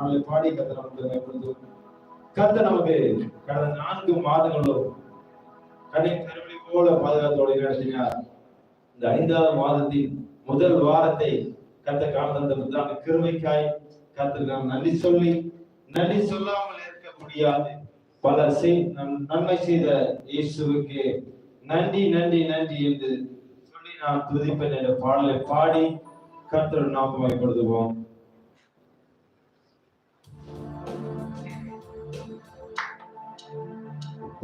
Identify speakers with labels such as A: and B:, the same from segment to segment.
A: பாடலை பாடி கத்த நமக்கு கத்த நமக்கு கடந்த நான்கு மாதங்களும் கண்ணை கருவழி போல பாதுகாத்தோடு நடத்தினார் இந்த ஐந்தாவது மாதத்தின் முதல் வாரத்தை கத்த காலந்த புத்தாண்டு கிருமைக்காய் கத்த நாம் நன்றி சொல்லி நன்றி சொல்லாமல் இருக்க முடியாது. பல செய் நம் நன்மை செய்த இயேசுவுக்கு நன்றி நன்றி நன்றி என்று சொல்லி நான் துதிப்பேன் என்ற பாடலை பாடி கர்த்தர் நாம் கொடுத்துவோம்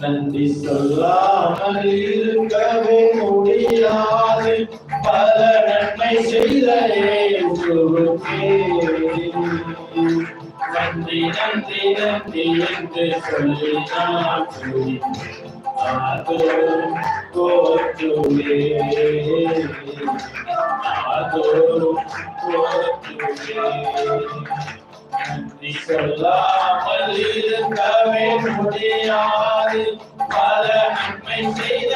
A: நன்றி சொல்லாமல் இருக்கவே முடியாது. பல நன்மை செய்த நன்றி நன்றி நன்றி என்று சொல்லி நான் போற்றுவே போற்றுவே நன்றி சொல்லாமல் இருக்கவே முடியாது பல நன்மை செய்த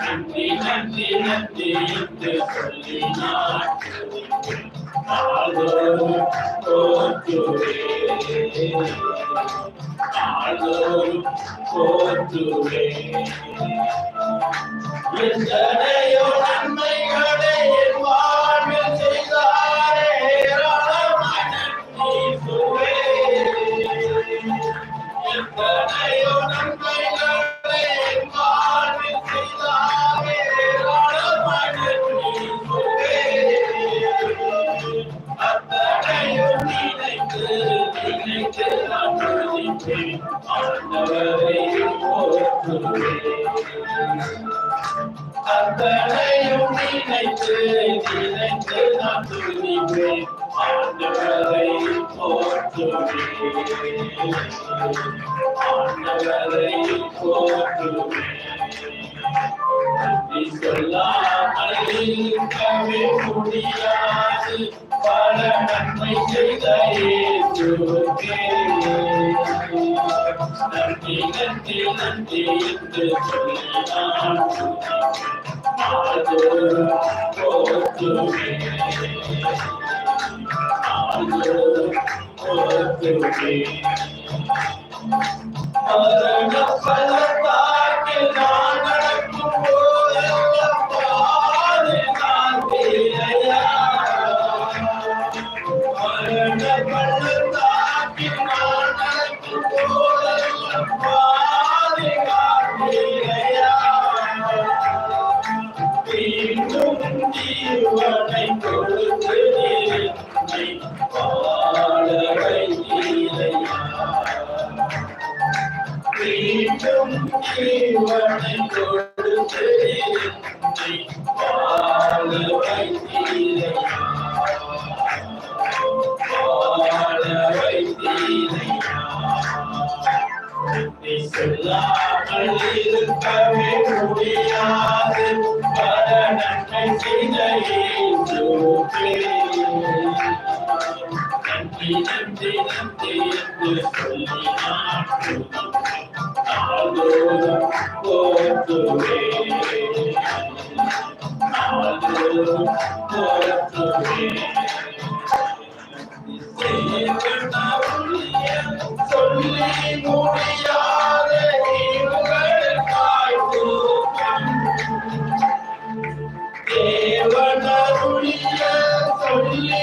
A: நன்றி நன்றி நன்றி என்று சொல்லி நான் போற்றுவே. போற்றுவே. எத்தனையோ நன்மைகளை ஆண்டவரை போற்றுவேன். அத்தனையும் நினைத்து நினைத்து நான் துதிப்பேன் ஆண்டவரை போற்றுவேன் ஆண்டவரை சொல்லாமல் இருக்கவே முடியாது பல நன்மை செய்த நன்றி நன்றி நன்றி என்று சொல்லி நான் துதிப்பேன். ஆதரவு போற்றுவேன். ஆதரவு போற்றுவேன். மரண பள்ளத்தாக்கில் நான் நடக்கும் போதெல்லாம் பாதுகாத்தீரையா. மரண பள்ளத்தாக்கில் நான் நடக்கும் போதெல்லாம் பாதுகாத்தீரையா. மீண்டும் ஜீவனை கொடுத்து என்னை வாழ வைத்தீரையா. மீண்டும் ஜீவனை கொடுத்து என்னை வாழ வைத்தீரையா. வாழ வைத்தீரையா. நன்றி சொல்லாமல் இருக்கவே முடியாது பல நன்மை செய்த இயேசுவே. நன்றி நன்றி நன்றி என்று சொல்லி நான் துதிப்பேன். நாள்தோறும் போற்றுவேன். நாள்தோறும் போற்றுவேன். சொல்லி முடியாத இவர்களுக்காய் தூக்கம். தேவனருளிய சொல்லி